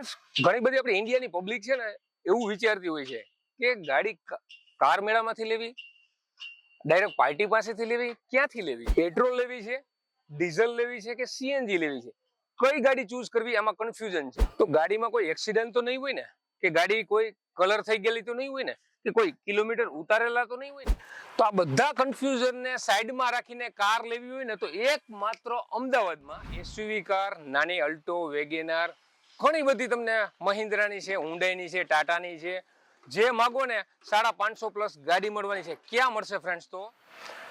Friends ઘણી બધી આપણી ઇન્ડિયાની પબ્લિક છે ને, એવું વિચારતી હોય છે કે ગાડી કાર મેળામાંથી લેવી ડાયરેક્ટ પાર્ટી પાસેથી લેવી, ક્યાંથી લેવી? પેટ્રોલ લેવી છે, ડીઝલ લેવી છે કે સીએનજી લેવી છે? કઈ ગાડી ચૂઝ કરવી આમાં કન્ફ્યુઝન છે? તો ગાડીમાં કોઈ એક્સિડન્ટ તો નહીં હોય ને? કે ગાડી કોઈ કલર થઈ ગયેલી તો નહીં હોય ને? કે કોઈ કિલોમીટર ઉતારેલા તો નહીં હોય તો આ બધા કન્ફ્યુઝનને સાઈડમાં રાખીને કાર લેવી હોય ને, તો એકમાત્ર અમદાવાદમાં એસયુવી કાર, નાની અલ્ટો વેગેનાર ઘણી બધી તમને મહિન્દ્રાની છે ઉંડાઈની છે, ટાટાની છે. જે માગો ને સાડા પાંચસો પ્લસ ગાડી મળવાની છે. ક્યાં મળશે ફ્રેન્ડ્સ તો?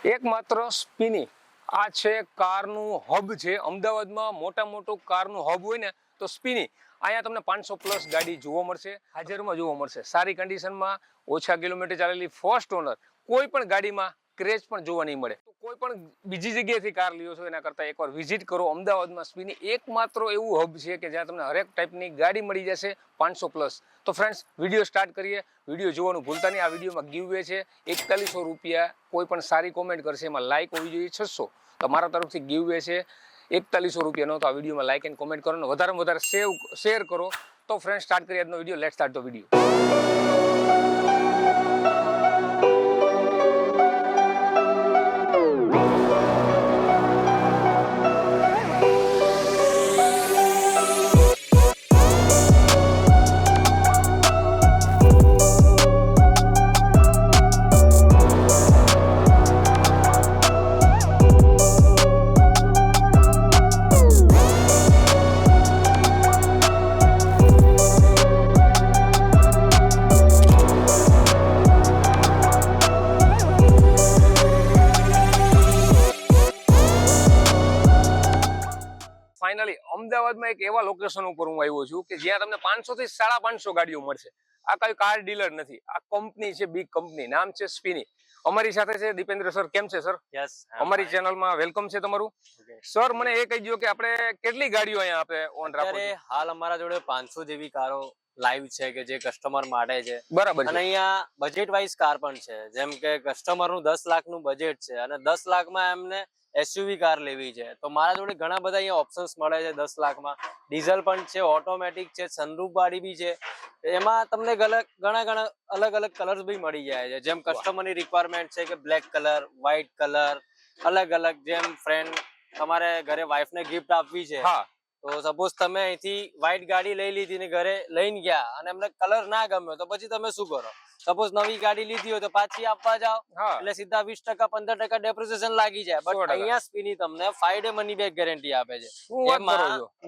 એકમાત્ર સ્પિની. આ છે કારનું હબ છે. અમદાવાદમાં મોટા મોટું કારનું હબ હોય ને તો સ્પિની. અહીંયા તમને પાંચસો પ્લસ ગાડી જોવા મળશે. હાજરમાં જોવા મળશે. સારી કન્ડિશનમાં ઓછા કિલોમીટર ચાલેલી ફર્સ્ટ ઓનર કોઈ પણ ગાડીમાં ક્રેચ પણ જોવા નહીં મળે. તો કોઈ પણ બીજી જગ્યાએથી કાર લ્યો છો એના કરતાં એકવાર વિઝિટ કરો. અમદાવાદમાં સ્પીની એકમાત્ર એવું હબ છે કે જ્યાં તમને હરેક ટાઈપની ગાડી મળી જશે પાંચસો પ્લસ તો ફ્રેન્ડ્સ વીડિયો સ્ટાર્ટ કરીએ. વીડિયો જોવાનું ભૂલતા નહીં. આ વિડીયોમાં ગીવ છે. એકતાલીસો રૂપિયા કોઈ પણ સારી કોમેન્ટ કરશે. એમાં લાઇક હોવી જોઈએ છસો. તમારા તરફથી ગીવ છે. એકતાલીસો રૂપિયાનો. તો આ વિડીયોમાં લાઇક એન્ડ કોમેન્ટ કરો અને વધારેમાં વધારે સેવ શેર કરો. તો ફ્રેન્ડ સ્ટાર્ટ કરીએ આજનો video let start the video એક એવા લોકેશન ઉપર હું આવ્યો છું કે જ્યાં તમને પાંચસો થી સાડા પાંચસો ગાડીઓ મળશે. આ કઈ કાર ડીલર નથી. આ કંપની છે બિગ કંપની નામ છે સ્પીની અમારી સાથે છે દીપેન્દ્ર સર કેમ છે સર યસ અમારી ચેનલમાં વેલકમ છે તમારું. સર મને એ કહી દો કે આપણે કેટલી ગાડીઓ અહીંયા આપણે ઓન રાખો હાલ અમારા જોડે પાંચસો જેવી કારો લાઈવ છે કે જે કસ્ટમર માટે છે. બરાબર અને અહીંયા બજેટ વાઇઝ કાર પણ છે. જેમ કે કસ્ટમરનું દસ લાખનું બજેટ છે અને દસ લાખમાં એમને એસયુવી કાર લેવી છે. તો મારા જોડે ઘણા બધા અહીંયા ઓપ્શન્સ મળે છે દસ લાખમાં. ડીઝલ પણ છે ઓટોમેટિક છે સનરૂફ વાળી બી છે. એમાં તમને ઘણા ઘણા અલગ અલગ કલર્સ બી મળી જાય છે. જેમ કસ્ટમરની રિક્વાયરમેન્ટ છે કે બ્લેક કલર વ્હાઈટ કલર અલગ અલગ. જેમ ફ્રેન્ડ તમારે ઘરે wife ને ગિફ્ટ આપવી છે તો સપોઝ તમે અહીંથી વ્હાઈટ ગાડી લઈ લીધી ને ઘરે લઈને ગયા અને એમને કલર ના ગમ્યો તો પછી તમે શું કરો? સપોઝ નવી ગાડી લીધી હોય તો પાછી આપવા જાઓ એટલે સીધા વીસ ટકા પંદર ટકા ડેપ્રિસિએશન લાગી જાય. બટ. અહીંયા સ્પીની તમને five day money back guarantee આપે છે.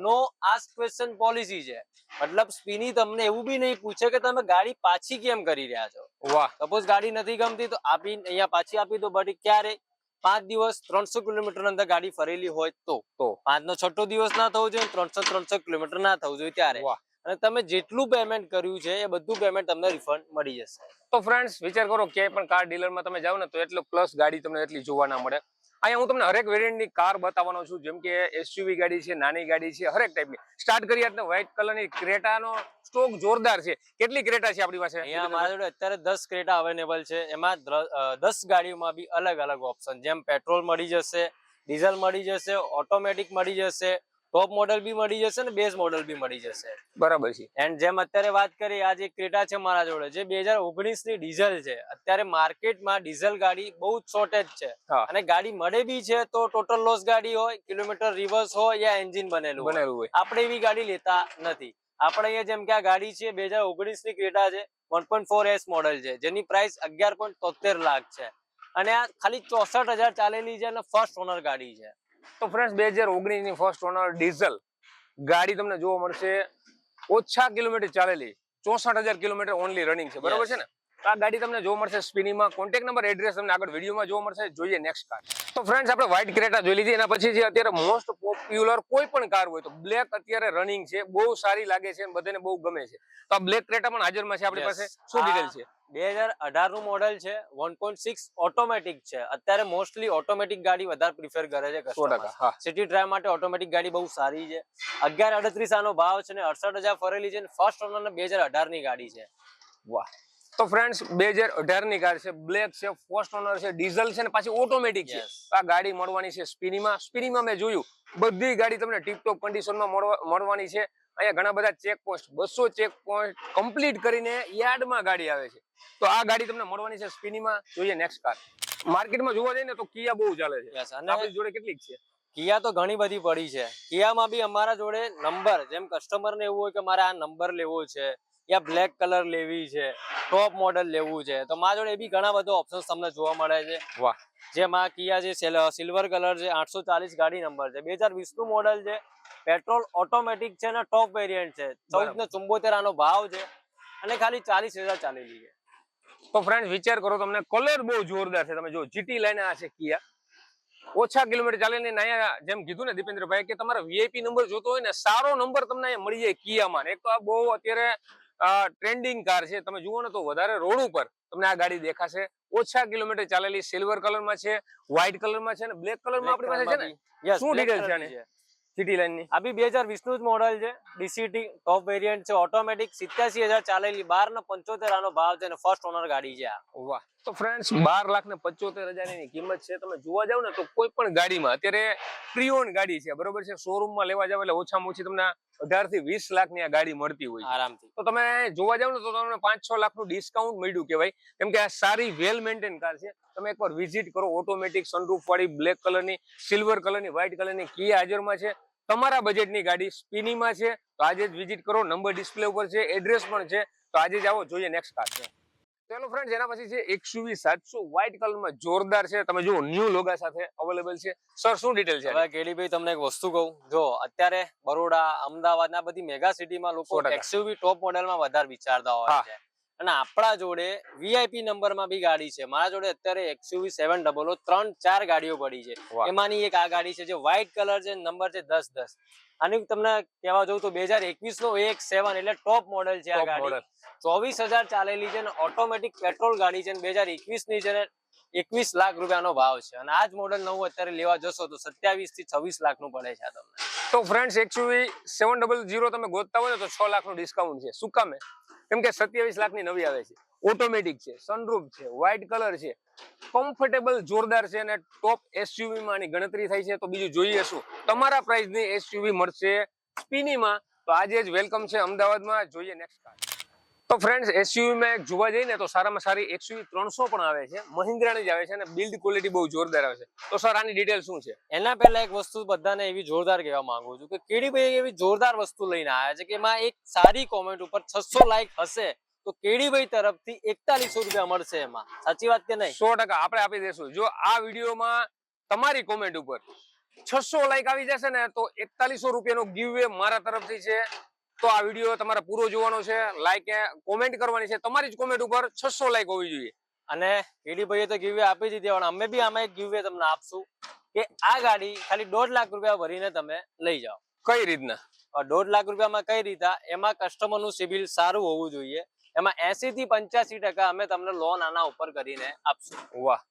નો આસ્ક ક્વેશ્ચન પોલિસી છે? મતલબ સ્પીની તમને એવું બી નહીં પૂછે કે તમે ગાડી પાછી કેમ કરી રહ્યા છો. વાહ. સપોઝ ગાડી નથી ગમતી તો આપી અહીંયા પાછી આપી દો બટ ક્યારે? પાંચ દિવસ ત્રણસો કિલોમીટર અંદર ગાડી ફરેલી હોય તો. પાંચ નો છઠ્ઠો દિવસ ના થવું જોઈએ ત્રણસો ત્રણસો કિલોમીટર ના થવું જોઈએ ત્યારે. અને તમે જેટલું પેમેન્ટ કર્યું છે એ બધું પેમેન્ટ તમને રિફંડ મળી જશે. તો ફ્રેન્ડ્સ વિચાર કરો ક્યાંય પણ કાર ડીલરમાં તમે જાઓ ને તો એટલો પ્લસ ગાડી તમને એટલી જોવા ના મળે. અહીંયા હું તમને હરેક વેરિયન્ટની કાર બતાવવાનો છું. જેમ કે એસયુવી ગાડી છે, નાની ગાડી છે, હરેક ટાઈપની સ્ટાર્ટ કરીએ એટલે વ્હાઇટ કલરની ક્રેટાનો સ્ટોક જોરદાર છે. કેટલી ક્રેટા છે આપણી પાસે? અહીંયા મારા જોડે અત્યારે દસ ક્રેટા અવેલેબલ છે. એમાં દસ ગાડીઓમાં બી અલગ અલગ ઓપ્શન જેમ પેટ્રોલ મળી જશે ડીઝલ મળી જશે ઓટોમેટિક મળી જશે ટોપ મોડલ બી મળી જશે ને બેઝ મોડલ બી મળી જશે. બરાબર છે. એન્ડ જેમ અત્યારે વાત કરી આ જે ક્રેટા છે મારા જોડે જે બે હજાર ઓગણીસની ડીઝલ છે અત્યારે માર્કેટમાં ડીઝલ ગાડી બહુ જ શોર્ટેજ છે. અને ગાડી મળે બી છે તો ટોટલ લોસ ગાડી હોય કિલોમીટર રિવર્સ હોય યા એન્જિન બનેલું બનેલું હોય. આપણે એવી ગાડી લેતા નથી. આપણે અહીંયા જેમ કે આ ગાડી છે બે હજાર ઓગણીસની ક્રેટા છે one point four S model છે જેની પ્રાઇસ અગિયાર પોઈન્ટ તોતેર લાખ છે. અને આ ખાલી ચોસઠ હજાર ચાલેલી છે અને ફર્સ્ટ ઓનર ગાડી છે. તો ફ્રેન્ડ્સ બે હજાર ઓગણીસની ફર્સ્ટ ઓનર ડીઝલ ગાડી તમને જોવા મળશે. ઓછા કિલોમીટર ચાલેલી ચોસઠ હજાર કિલોમીટર ઓનલી રનિંગ છે. બરોબર છે ને? તો આ ગાડી તમને જોવા મળશે સ્પિનિંગમાં કોન્ટેક્ટ નંબર એડ્રેસ તમને આગળ વિડીયોમાં જોવા મળશે. જોઈએ નેક્સ્ટ કાર તો ફ્રેન્ડ્સ આપણે વ્હાઇટ ક્રેટા જોઈ લીધી. એના પછી જે અત્યારે મોસ્ટ પોપ્યુલર કોઈ પણ કાર હોય તો બ્લેક અત્યારે રનિંગ છે. બહુ સારી લાગે છે અને બધાને બહુ ગમે છે. તો આ બ્લેક ક્રેટા પણ હાજરમાં છે આપણી પાસે. શું ડિટેલ છે? બે હજાર અઢારનું મોડલ છે. વન પોઈન્ટ સિક્સ ઓટોમેટિક છે. અત્યારે મોસ્ટલી ઓટોમેટિક ગાડી વધારે પ્રિફર કરે છે સિટી ડ્રાઈવ માટે ઓટોમેટિક ગાડી બહુ સારી છે. અગિયાર અડત્રીસ આનો ભાવ છે ને અડસઠ હજાર ફરેલી છે ને ફર્સ્ટ ઓનર બે હજાર અઢારની ગાડી છે. વાહ. તો ફ્રેન્ડ્સ બે હજાર અઢારની કાર છે બ્લેક છે ફર્સ્ટ ઓનર છે ડીઝલ છે ને પાછી ઓટોમેટિક છે. આ ગાડી મળવાની છે સ્પીનીમાં સ્પીનીમાં મેં જોયું બધી ગાડી તમને ટીપટોપ કન્ડિશનમાં મળવા- મળવાની છે. અહીંયા ઘણા બધા ચેક પોસ્ટ બસો ચેક પોઈન્ટ કમ્પ્લીટ કરીને યાર્ડમાં ગાડી આવે છે. તો આ ગાડી તમને મળવાની છે સ્પીનીમાં જોઈએ નેક્સ્ટ કાર માર્કેટમાં જોવા જઈએ ને તો કિયા બહુ ચાલે છે. આપણી જોડે કેટલીક છે? કિયા તો ઘણી બધી પડી છે. કિયામાં બી અમારા જોડે નંબર જેમ કસ્ટમર ને એવું હોય કે મારે આ નંબર લેવો છે યા બ્લેક કલર લેવી છે ટોપ મોડલ લેવું છે. તો મારા જોડે બી ઘણા બધા ઓપ્શન તમને જોવા મળે છે. વાહ. જેમાં કિયા જે સિલ્વર કલર છે આઠસો ચાલીસ ગાડી નંબર છે. બે હજાર મોડલ છે. પેટ્રોલ ઓટોમેટિક છે અને ટોપ વેરિયન્ટ છે. ચૌદ ને ચુંબોતેર આનો ભાવ છે. અને ખાલી ચાલીસ હજાર ચાલેલી છે. તો ફ્રેન્ડ વિચાર કરો તમને કલર બહુ જોરદાર છે. તમે જો જીટી લઈને આ છે કિયા. ઓછા કિલોમીટર ચાલે ને અહીંયા જેમ કીધું ને દીપેન્દ્રભાઈ કે તમારે વીઆઈપી નંબર જોતો હોય ને સારો નંબર તમને અહીંયા મળી જાય કિયામાં. એક તો આ બહુ અત્યારે ટ્રેન્ડિંગ કાર છે. તમે જુઓ ને તો વધારે રોડ ઉપર તમને આ ગાડી દેખાશે. ઓછા કિલોમીટર ચાલેલી સિલ્વર કલરમાં છે વ્હાઇટ કલરમાં છે અને બ્લેક કલરમાં આપણી પાસે છે ને? શું ડિટેલ છે સિટી લાઈનની આ બી બે હજાર વિષ્ણુ જ મોડલ છે. ડીસીટી ટોપ વેરિયન્ટ છે. ઓટોમેટિક સિત્યાસી હજાર ચાલેલી બાર ને પંચોતેર આનો ભાવ છે અને ફર્સ્ટ ઓનર ગાડી છે આ. વાહ. તો ફ્રેન્ડ્સ બાર લાખ ને પચોતેર હજારની કિંમત છે. તમે જોવા જાવ ને તો કોઈ પણ ગાડીમાં અત્યારે પ્રિયોન ગાડી છે. બરોબર છે? શોરૂમમાં લેવા જાવ એટલે ઓછામાં ઓછી તમને અઢારથી વીસ લાખની આ ગાડી મળતી હોય આરામથી. તો તમે જોવા જાવ ને તો તમને પાંચ છ લાખનું ડિસ્કાઉન્ટ મળ્યું કેવાય કેમ કે આ સારી વેલ મેન્ટેન કાર છે. તમે એકવાર વિઝિટ કરો ઓટોમેટિક સનરૂફ વાળી બ્લેક કલરની સિલ્વર કલરની કલર કલરની કી હાજરમાં છે. તમારા બજેટની ગાડી સ્પીનીમાં છે. તો આજે જ વિઝિટ કરો. નંબર ડિસ્પ્લે ઉપર છે. એડ્રેસ પણ છે. તો આજે જ આવો જોઈએ નેક્સ્ટ કાર છે. ચલો ફ્રેન્ડ એના પછી છે એકસુવી સાતસો વ્હાઇટ કલરમાં જોરદાર છે. તમે જુઓ ન્યુ લોગા સાથે અવેલેબલ છે. સર શું ડિટેલ છે? હવે કેડીભાઈ તમને એક વસ્તુ કહું. જો અત્યારે બરોડા અમદાવાદ ના બધી મેગા સિટીમાં લોકો 100%. એક્સયુવી ટોપ મોડેલમાં વધારે વિચારતા હોય છે. અને આપણા જોડે વીઆઈપી નંબરમાં બી ગાડી છે. મારા જોડે અત્યારે એક્સયુવી સેવન ડબલ ત્રણ ચાર ગાડીઓ પડી છે. એમાંની એક આ ગાડી છે જે વ્હાઇટ કલર છે નંબર છે દસ દસ. આની તમને કહેવા જવું તો બે હજાર એકવીસ નો એક સેવન એટલે ટોપ મોડેલ છે આ ગાડી. ચોવીસ હજાર ચાલેલી છે અને ઓટોમેટિક પેટ્રોલ ગાડી છે બે હજાર એકવીસની છે ને એકવીસ લાખ રૂપિયાનો ભાવ છે. અને આ જ મોડલ નવું અત્યારે લેવા જશો તો સત્યાવીસથી છવ્વીસ લાખનું પડે છે તમને. તો friends XUV seven double zero તમે ગોતતા હોય તો છ લાખનું ડિસ્કાઉન્ટ છે. શું કામે કેમ કે સત્યાવીસ લાખની નવી આવે છે. ઓટોમેટિક છે સનરૂફ છે વ્હાઇટ કલર છે. કમ્ફર્ટેબલ જોરદાર છે અને ટોપ એસયુવી માં આની ગણતરી થાય છે. તો બીજું જોઈએ શું? તમારા પ્રાઇસની એસયુવી મળશે સ્પીનીમાં. તો આજે જ વેલકમ છે અમદાવાદમાં. જોઈએ નેક્સ્ટ કાર તો ફ્રેન્ડ્સ એસયુવીમાં એક જોવા જઈએ ને તો સારામાં સારી એક્સયુવી ત્રણસો પણ આવે છે. મહિન્દ્રાની જ આવે છે અને બિલ્ડ ક્વોલિટી બહુ જોરદાર આવે છે. તો સર આની ડિટેલ શું છે? એના પહેલા એક વસ્તુ બધાને એવી જોરદાર કહેવા માંગુ છું કે કેડીભાઈ એવી જોરદાર વસ્તુ લઈને આવ્યા છે કે એમાં એક સારી કોમેન્ટ ઉપર છસો લાઈક હશે તો કેડીભાઈ તરફથી એકતાલીસો રૂપિયા મળશે એમાં. સાચી વાત કે નહીં? સો ટકા. આપણે આપી દઈશું. જો આ વિડીયોમાં તમારી કોમેન્ટ ઉપર છસો લાઈક આવી જશે ને તો એકતાલીસો રૂપિયાનો ગીવ મારા તરફથી છે. તો આ વીડિયો તમારે પૂરો જોવાનો છે. લાઈક કોમેન્ટ કરવાની છે. તમારી જ કોમેન્ટ ઉપર છસો લાઈક હોવી જોઈએ. અને કેડીભાઈએ તો ગીવે આપી દીધી પણ અમે બી આમાં એક ગીવે તમને આપશું કે આ ગાડી ખાલી દોઢ લાખ રૂપિયા ભરીને તમે લઈ જાઓ. કઈ રીતના? દોઢ લાખ રૂપિયામાં કઈ રીતના એમાં કસ્ટમરનું સિબિલ સારું હોવું જોઈએ. એમાં એસી થી પંચ્યાસી ટકા અમે તમને લોન આના ઉપર કરીને આપશું. વાહ.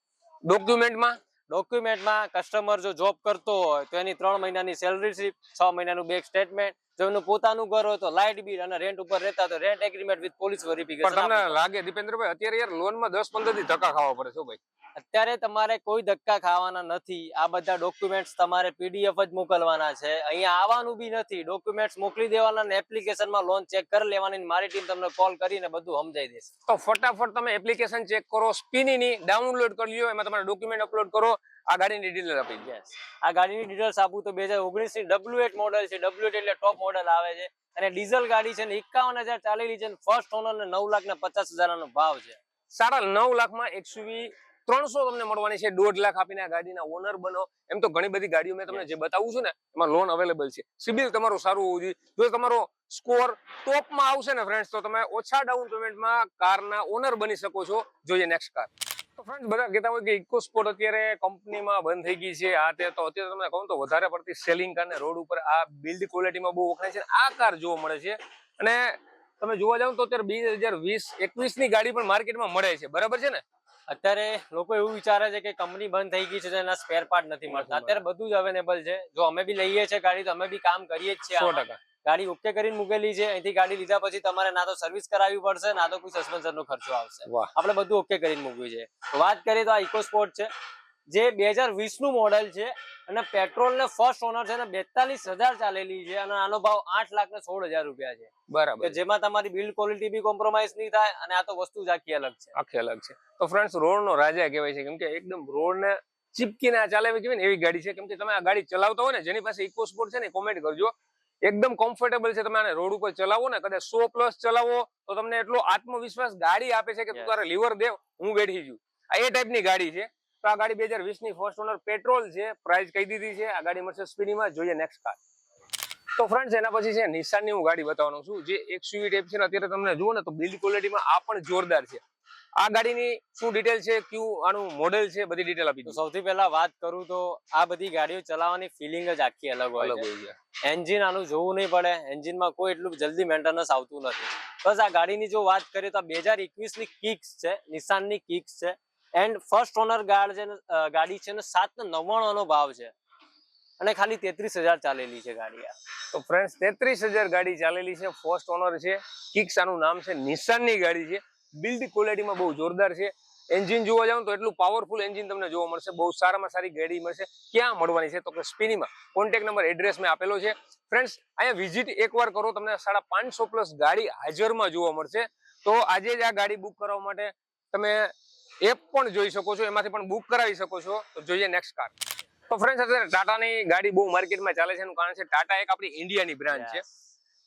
ડોક્યુમેન્ટમાં ડોક્યુમેન્ટમાં કસ્ટમર જો જોબ કરતો હોય તો એની ત્રણ મહિનાની સેલરી સ્લીપ છ મહિનાનું બેંક સ્ટેટમેન્ટ જો એનું પોતાનું ઘર હોય તો લાઇટ બિલ અને રેન્ટ ઉપર રહેતા તો rent agreement with police verification તમને લાગે દીપેન્દ્રભાઈ અત્યારે યાર લોનમાં દસ પંદરથી ધક્કા ખાવા પડે છે ભાઈ. અત્યારે તમારે કોઈ ધક્કા ખાવાના નથી. આ બધા ડોક્યુમેન્ટ્સ તમારે પીડીએફ જ મોકલવાના છે. અહીંયા આવવાનું બી નથી. ડોક્યુમેન્ટ્સ મોકલી દેવાના ને એપ્લિકેશનમાં લોન ચેક કરી લેવાની મારી ટીમ તમને કોલ કરીને બધું સમજાઈ દેશે. તો ફટાફટ તમે એપ્લિકેશન ચેક કરો સ્પિનીની ડાઉનલોડ કરી લ્યો એમાં તમારે ડોક્યુમેન્ટ અપલોડ કરો. આ ગાડીની ડિટેલ આપી આ ગાડીની ડિટેલ્સ આપું તો બે હજાર ઓગણીસની ડબલ્યુ એટ મોડલ છે. ડબલ્યુ એટલે ટોપ મોડલ આવે છે. અને ડીઝલ ગાડી છે ને એકાવન હજાર ચાલેલી છે ફર્સ્ટ ઓનર ને નવ લાખ ને પચાસ હજાર નો ભાવ છે. સાડા નવ લાખમાં એકસુવી ત્રણસો તમને મળવાની છે. દોઢ લાખ આપીને આ ગાડીના ઓનર બનો. એમ તો ઘણી બધી ગાડીઓ મેં તમને જે બતાવું છું ને એમાં લોન અવેલેબલ છે. સિબિલ તમારું સારું હોવું જોઈએ. જો તમારો સ્કોર ટોપમાં આવશે ને ફ્રેન્ડ્સ તો તમે ઓછા ડાઉન પેમેન્ટમાં કારના ઓનર બની શકો છો. જોઈએ નેક્સ્ટ કાર તો ફ્રેન્ડ્સ બધા કહેતા હોય કે ઇકો સ્પોર્ટ અત્યારે કંપનીમાં બંધ થઈ ગઈ છે. આ તે તો અત્યારે તમને કહું તો વધારે પડતી સેલિંગ કાર રોડ ઉપર આ બિલ્ડ ક્વોલિટીમાં બહુ વખણાય છે આ કાર જોવા મળે છે. અને તમે જોવા જાવ તો અત્યારે બે હજાર વીસ એકવીસની ગાડી પણ માર્કેટમાં મળે છે. બરાબર છે ને? અત્યારે લોકો એવું વિચારે છે કે કંપની બંધ થઈ ગઈ છે એના સ્પેર પાર્ટ નથી મળતા. અત્યારે બધું જ અવેલેબલ છે. જો અમે બી લઈએ છીએ ગાડી તો અમે બી કામ કરીએ જ છીએ સો ટકા. ગાડી ઓકે કરીને મૂકેલી છે. અહીંથી ગાડી લીધા પછી તમારે ના તો સર્વિસ કરાવવી પડશે ના તો કોઈ સસ્પેન્શન નો ખર્ચો આવશે. આપણે બધું ઓકે કરીને મૂક્યું છે. વાત કરીએ તો આ ઇકો સ્પોર્ટ છે જે બે હજાર વીસનું મોડેલ છે અને પેટ્રોલ ને ફર્સ્ટ ઓનર છે ને બેતાલીસ હજાર ચાલેલી છે અને આનો ભાવ આઠ લાખ ને સોળ હજાર રૂપિયા છે. બરાબર. જેમાં તમારી બિલ્ડ ક્વોલિટી બી કોમ્પ્રોમાઇઝ નહીં થાય અને આ તો વસ્તુ જ આખી અલગ છે. આખી અલગ છે. તો ફ્રેન્ડ્સ રોડ નો રાજા કહેવાય છે કેમ કે એકદમ રોડ ને ચીપકીને આ ચાલે કેવી ને એવી ગાડી છે કેમ કે તમે આ ગાડી ચલાવતા હોય ને જેની પાસે ઇકો સ્પોર્ટ છે ને કોમેન્ટ કરજો. એકદમ કમ્ફર્ટેબલ છે. તમે આને રોડ ઉપર ચલાવો ને કદાચ સો પ્લસ ચલાવો તો તમને એટલો આત્મવિશ્વાસ ગાડી આપે છે કે તું. તારે લીવર દેવ હું બેઠી છું. આ એ ટાઈપની ગાડી છે. તો આ ગાડી બે હજાર વીસની ફર્સ્ટ ઓનર પેટ્રોલ છે. પ્રાઇસ કહી દીધી છે. આ ગાડી મળશે સ્પીડીમાં જોઈએ નેક્સ્ટ કાર તો ફ્રેન્ડ્સ એના પછી છે નિશાનની હું ગાડી બતાવવાનો છું. જે એક્સયુવી ટાઈપ છે ને અત્યારે તમને જુઓ ને તો બિલ્ડ ક્વોલિટીમાં આ પણ જોરદાર છે. આ ગાડીની શું ડિટેલ છે કયું આનું મોડેલ છે બધી ડિટેલ આપી દો સૌથી પહેલા વાત કરું તો આ બધી ગાડીઓ ચલાવવાની ફિલિંગ જ આખી અલગ હોય અલગ છે. એન્જિન આનું જોવું નહીં પડે. એન્જિનમાં કોઈ એટલું જલ્દી મેન્ટેનન્સ આવતું નથી. બસ આ ગાડીની જો વાત કરીએ તો બે હજાર એકવીસની કિક્સ છે નિશાનની કિક્સ છે. એન્ડ ફર્સ્ટ ઓનર ગાડ છે ગાડી છે ને સાત ને નવ્વાણું નો ભાવ છે. અને ખાલી તેત્રીસ હજાર ચાલેલી છે ગાડી આ. તો ફ્રેન્ડ્સ તેત્રીસ હજાર ગાડી ચાલેલી છે. ફર્સ્ટ ઓનર છે. કિક્સ આનું નામ છે. નિશાનની ગાડી છે. બિલ્ડ ક્વોલિટીમાં બહુ જોરદાર છે. એન્જિન જોવા જાવ તો એટલું પાવરફુલ એન્જિન તમને જોવા મળશે. બહુ સારામાં સારી ગાડી મળશે. ક્યાં મળવાની છે? તો કે સ્પીનીમાં કોન્ટેક્ટ નંબર એડ્રેસ મેં આપેલો છે. ફ્રેન્ડ્સ અહીંયા વિઝિટ એકવાર કરો. તમને સાડા પાંચસો પ્લસ ગાડી હાજરમાં જોવા મળશે. તો આજે જ આ ગાડી બુક કરવા માટે તમે એપ પણ જોઈ શકો છો. એમાંથી પણ બુક કરાવી શકો છો. તો જોઈએ નેક્સ્ટ કાર તો ફ્રેન્ડ્સ અત્યારે ટાટાની ગાડી બહુ માર્કેટમાં ચાલે છે. એનું કારણ છે ટાટા એક આપણી ઇન્ડિયાની બ્રાન્ડ છે.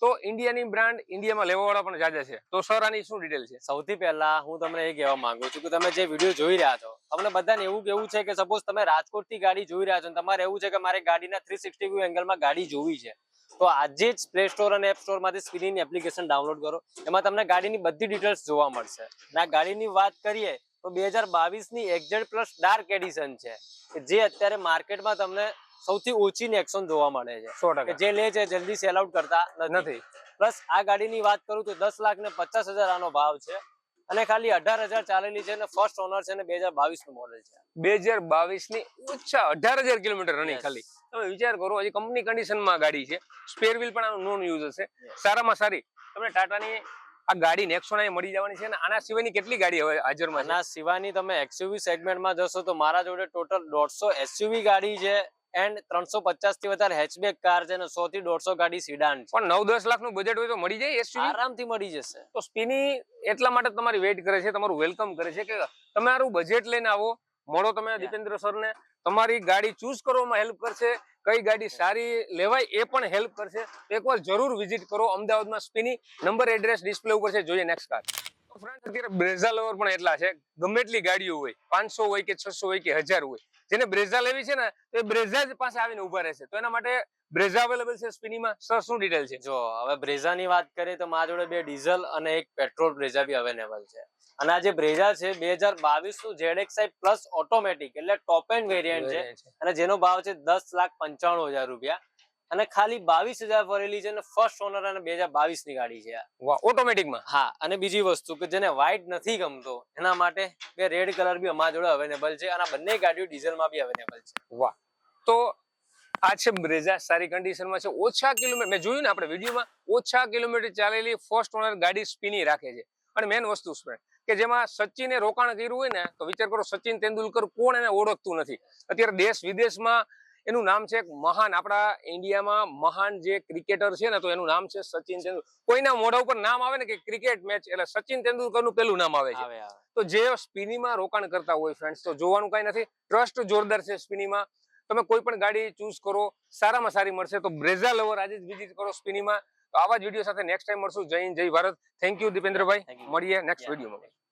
તો ઇન્ડિયાની બ્રાન્ડ ઇન્ડિયામાં લેવાવાળા પણ જાજા છે. તો સર આની શું ડિટેલ છે? સૌથી પહેલા હું તમને એ કહેવા માંગુ છું કે તમે જે વીડિયો જોઈ રહ્યા છો, તમને બધાને એવું કેવું છે કે સપોઝ તમે રાજકોટથી ગાડી જોઈ રહ્યા છો તમારે એવું છે કે મારે ગાડીના થ્રી સિક્સટી વ્યૂ એંગલમાં ગાડી જોવી છે. તો આજે જ પ્લે સ્ટોર અને એપ સ્ટોરમાંથી સ્ક્રીનની એપ્લિકેશન ડાઉનલોડ કરો. એમાં તમને ગાડીની બધી ડિટેલ્સ જોવા મળશે. અને આ ગાડીની વાત કરીએ તો બે હજાર બાવીસની એક્ઝેડ પ્લસ ડાર્ક એડિશન છે. જે અત્યારે માર્કેટમાં તમને સૌથી ઓછી નેક્સોન જોવા મળે છે. સો જે લે છે જલ્દી સેલ આઉટ કરતા નથી. પ્લસ આ ગાડીની વાત કરું તો દસ લાખ ને પચાસ હજાર આનો ભાવ છે. અને ખાલી અઢાર હજાર ચાલેલી છે અને ફર્સ્ટ ઓનર છે અને બે હજાર બાવીસનું મોડેલ છે. બે હજાર બાવીસની ઓછા અઢાર હજાર કિલોમીટર રનિંગ ખાલી. તમે વિચાર કરો હજી કંપની કન્ડિશનમાં ગાડી છે. સ્પેર વ્હીલ પણ આનું નોન યુઝ હશે. સારામાં સારી. તમને ટાટાની આ ગાડી નેક્સોન મળી જવાની છે અને આના સિવાયની કેટલી ગાડી હવે હાજરમાં આના સિવાયની તમે એક્સયુવી સેગમેન્ટમાં જશો તો મારા જોડે ટોટલ દોઢસો એસયુવી ગાડી છે. એન્ડ ત્રણસો પચાસથી વધારે હેચબેક કાર છે અને સો થી દોઢસો ગાડી સિડાન છે. પણ નવ દસ લાખનું બજેટ હોય તો મળી જાય એસયુવી આરામથી મળી જશે. તો સ્પીની એટલા માટે તમારી વેઇટ કરે છે તમારું વેલકમ કરે છે કે તમારું બજેટ લઈને આવો. મળો તમે દીપેન્દ્ર સર ને તમારી ગાડી ચૂઝ કરવામાં હેલ્પ કરશે. કઈ ગાડી સારી લેવાય એ પણ હેલ્પ કરશે. એકવાર જરૂર વિઝિટ કરો. અમદાવાદમાં સ્પીની નંબર એડ્રેસ ડિસ્પ્લે ઉપર છે. જોઈએ નેક્સ્ટ કાર ફ્રેન્ડ અત્યારે બ્રેઝા લવર પણ એટલા છે. ગમે એટલી ગાડીઓ હોય પાંચસો હોય કે છસો હોય કે હજાર હોય જેને બ્રેઝા લેવી છે ને તો એ બ્રેઝા જ પાસે આવીને ઊભા રહેશે. તો એના માટે બ્રેઝા અવેલેબલ છે સ્પીનીમાં સર શું ડિટેલ છે? જો હવે બ્રેઝાની વાત કરીએ તો મારા જોડે બે ડીઝલ અને એક પેટ્રોલ બ્રેઝા બી અવેલેબલ છે. અને આ જે બ્રેઝા છે બે હજાર બાવીસનું ZXi પ્લસ ઓટોમેટિક એટલે ટોપ એન્ડ વેરિયન્ટ છે. અને જેનો ભાવ છે દસ લાખ પંચાણું હજાર રૂપિયા. અને ખાલી બાવીસ હજાર ફરેલી છે અને ફર્સ્ટ ઓનર અને બે હજાર બાવીસની ગાડી છે વાહ ઓટોમેટિકમાં હા અને બીજી વસ્તુ કે જેને વ્હાઇટ નથી ગમતો એના માટે બે રેડ કલર બી અમારા જોડે અવેલેબલ છે અને બંને ગાડીઓ ડીઝલમાં બી અવેલેબલ છે. વાહ. તો આ છે બ્રેઝા સારી કન્ડિશનમાં છે. ઓછા કિલોમીટર મેં જોયું ને આપણે વિડીયોમાં ઓછા કિલોમીટર ચાલેલી ફર્સ્ટ ઓનર ગાડી સ્પીની રાખે છે. અને મેન વસ્તુ સ્પ્રેન્ડ કે જેમાં સચિને રોકાણ કર્યું હોય ને તો વિચાર કરો સચિન તેંડુલકર કોણ એને ઓળખતું નથી? અત્યારે દેશ વિદેશમાં એનું નામ છે એક મહાન આપણા ઇન્ડિયામાં મહાન જે ક્રિકેટર છે ને તો એનું નામ છે સચિન તેંડુલકર. કોઈના મોઢા ઉપર નામ આવે ને કે ક્રિકેટ મેચ એટલે સચિન તેંડુલકરનું પેલું નામ આવે છે. તો જે સ્પિનીમાં રોકાણ કરતા હોય ફ્રેન્ડ્સ તો જોવાનું કઈ નથી. ટ્રસ્ટ જોરદાર છે સ્પિનીમાં. તમે કોઈ પણ ગાડી ચૂઝ કરો સારામાં સારી મળશે. તો બ્રેઝા લવર આજે જ વિઝિટ કરો સ્પિનીમાં. તો આવા જ વીડિયો સાથે નેક્સ્ટ ટાઈમ મળશું. જય હિન્દ જય ભારત. Thank you દીપેન્દ્રભાઈ. મળીએ નેક્સ્ટ. વિડીયોમાં